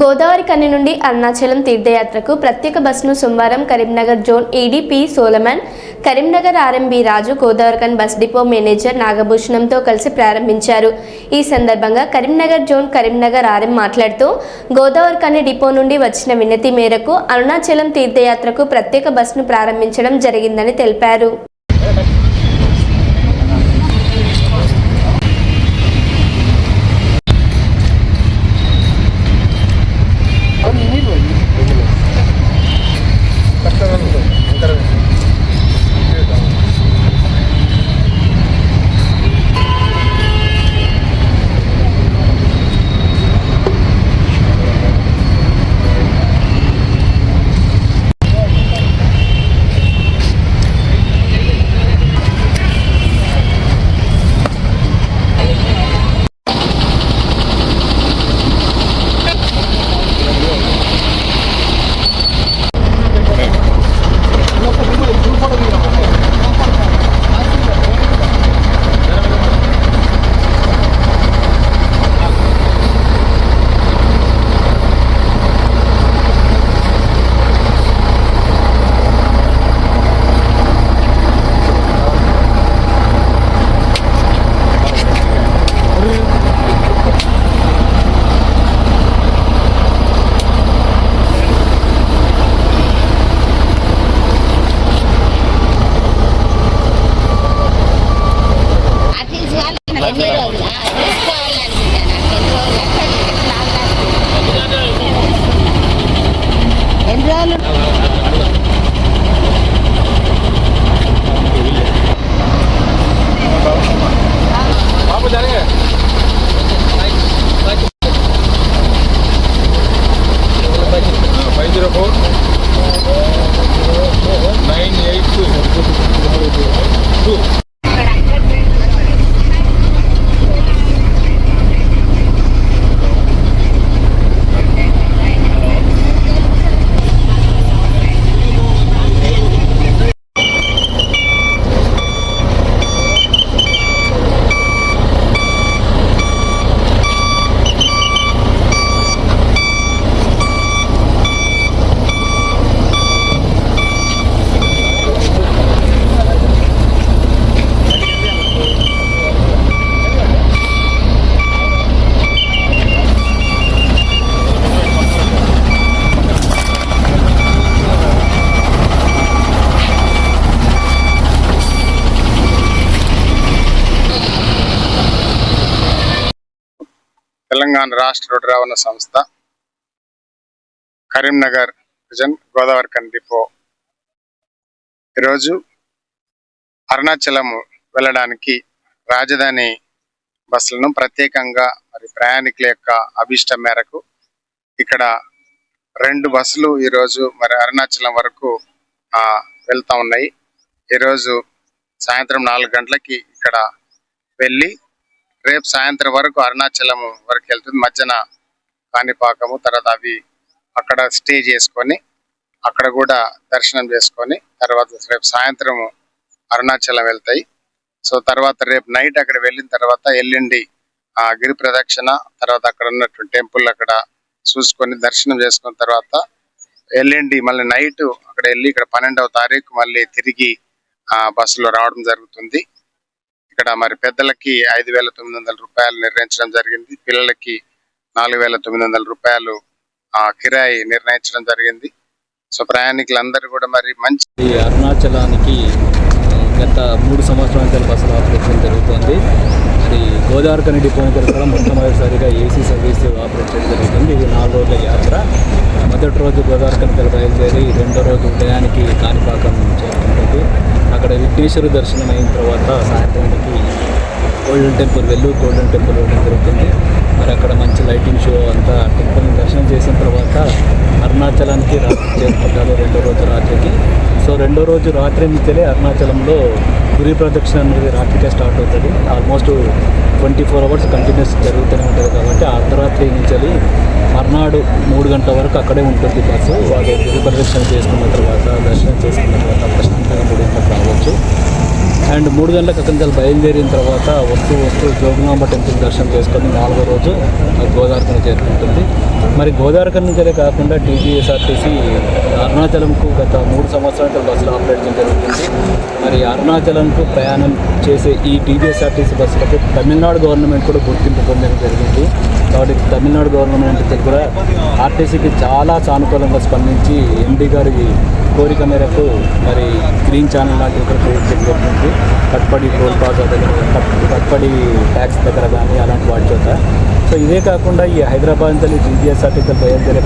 గోదావరి కని నుండి అరుణాచలం తీర్థయాత్రకు ప్రత్యేక బస్సును సోమవారం Karimnagar zone EDP Solomon Karimnagar RMB Raju Godavarikhani bus depot manager నాగభూషణంతో కలిసి ప్రారంభించారు. ఈ సందర్భంగా కరీంనగర్ జోన్ కరీంనగర్ ఆర్ఎం మాట్లాడుతూ గోదావరికని డిపో నుండి వచ్చిన వినతి మేరకు అరుణాచలం తీర్థయాత్రకు ప్రత్యేక బస్సును ప్రారంభించడం జరిగిందని తెలిపారు. వాళ్ళు ఎన్ని రోజులా తెలంగాణ రాష్ట్ర రోడ్డు రవాణా సంస్థ కరీంనగర్ డివిజన్ గోదావరి కన్ డిపో. ఈరోజు అరుణాచలం వెళ్ళడానికి రాజధాని బస్సులను ప్రత్యేకంగా మరి ప్రయాణికుల యొక్క అభిష్టం మేరకు ఇక్కడ రెండు బస్సులు ఈరోజు మరి అరుణాచలం వరకు వెళ్తా ఉన్నాయి. ఈరోజు సాయంత్రం నాలుగు గంటలకి ఇక్కడ వెళ్ళి రేపు సాయంత్రం వరకు అరుణాచలం వరకు వెళ్తుంది. మధ్యన కాణిపాకము తర్వాత అవి అక్కడ స్టే చేసుకొని అక్కడ కూడా దర్శనం చేసుకొని తర్వాత రేపు సాయంత్రం అరుణాచలం వెళ్తాయి. సో తర్వాత రేపు నైట్ అక్కడ వెళ్ళిన తర్వాత ఎల్లుండి ఆ గిరి ప్రదక్షిణ తర్వాత అక్కడ ఉన్నటువంటి టెంపుల్ అక్కడ చూసుకొని దర్శనం చేసుకున్న తర్వాత ఎల్లుండి మళ్ళీ నైట్ అక్కడ వెళ్ళి ఇక్కడ పన్నెండవ తారీఖు మళ్ళీ తిరిగి ఆ బస్సులో రావడం జరుగుతుంది. ఇక్కడ మరి పెద్దలకి ఐదు వేల తొమ్మిది వందల రూపాయలు నిర్ణయించడం జరిగింది. పిల్లలకి నాలుగు వేల తొమ్మిది వందల రూపాయలు ఆ కిరాయి నిర్ణయించడం జరిగింది. సో ప్రయాణికులందరూ కూడా మరి మంచి అరుణాచలానికి గత మూడు సంవత్సరాల కలిపి బస్సులు ఆపరేషన్ జరుగుతుంది. అది గోదావరికని డిపో దగ్గర కూడా మొట్టమొదటిసారిగా ఏసీ సర్వీస్ ఆపరేట్ చేయడం జరుగుతుంది. ఇది నాలుగు రోజుల యాత్ర. మొదటి రోజు గోదావరికని దగ్గర బయలుదేరి రెండో రోజు ఉదయానికి కాణిపాకం విఘ్నేశ్వర దర్శనం అయిన తర్వాత సాయంత్రానికి గోల్డెన్ టెంపుల్ వెళ్ళు గోల్డెన్ టెంపుల్ వెళ్ళడం జరుగుతుంది. మరి అక్కడ మంచి లైటింగ్ షో అంతా టెంపుల్ని దర్శనం చేసిన తర్వాత అరుణాచలానికి రాత్రి చేరుకుంటారు రెండో రోజు రాత్రికి. సో రెండో రోజు రాత్రి నుంచే అరుణాచలంలో గురి ప్రదక్షిణ అనేది రాత్రికే స్టార్ట్ అవుతుంది. Almost twenty four hours continuous జరుగుతూనే ఉంటుంది కాబట్టి అర్ధరాత్రి నుంచి మర్నాడు మూడు గంటల వరకు అక్కడే ఉంటుంది బస్సు. వాళ్ళు గురి ప్రదక్షిణ చేసుకున్న తర్వాత దర్శనం చేసుకున్న తర్వాత ప్రశాంతంగా మూడు గంటలకు రావచ్చు అండ్ మూడు గంటలకు అక్కడి నుంచి బయలుదేరిన తర్వాత వస్తూ వస్తూ జోగునాంబ టెంపుల్ దర్శనం చేసుకొని నాలుగో రోజు గోదావరికని చేరుకుంటుంది. మరి గోదావరికని నుంచే కాకుండా టీజీఎస్ఆర్టీసీ అరుణాచలంకు గత మూడు సంవత్సరాల బస్సులు ఆపరేట్ చేయడం జరుగుతుంది. మరి అరుణాచలంకు ప్రయాణం చేసే ఈ టీజీఎస్ఆర్టీసీ బస్సులకు తమిళనాడు గవర్నమెంట్ కూడా గుర్తింపు పొందడం జరిగింది. కాబట్టి తమిళనాడు గవర్నమెంట్ కూడా ఆర్టీసీకి చాలా సానుకూలంగా స్పందించి ఎండి గారి కోరిక మేరకు మరి గ్రీన్ ఛానల్ లాంటి ఒకటి క్రియేట్ జరిగింది. కట్పడి టోల్ ప్లాజా దగ్గర కట్పడి ట్యాక్స్ దగ్గర కానీ అలాంటి వాటి చోట సో ఇదే కాకుండా ఈ హైదరాబాద్ నుంచి జీజీఎస్ఆర్టీతో బయలుదేరే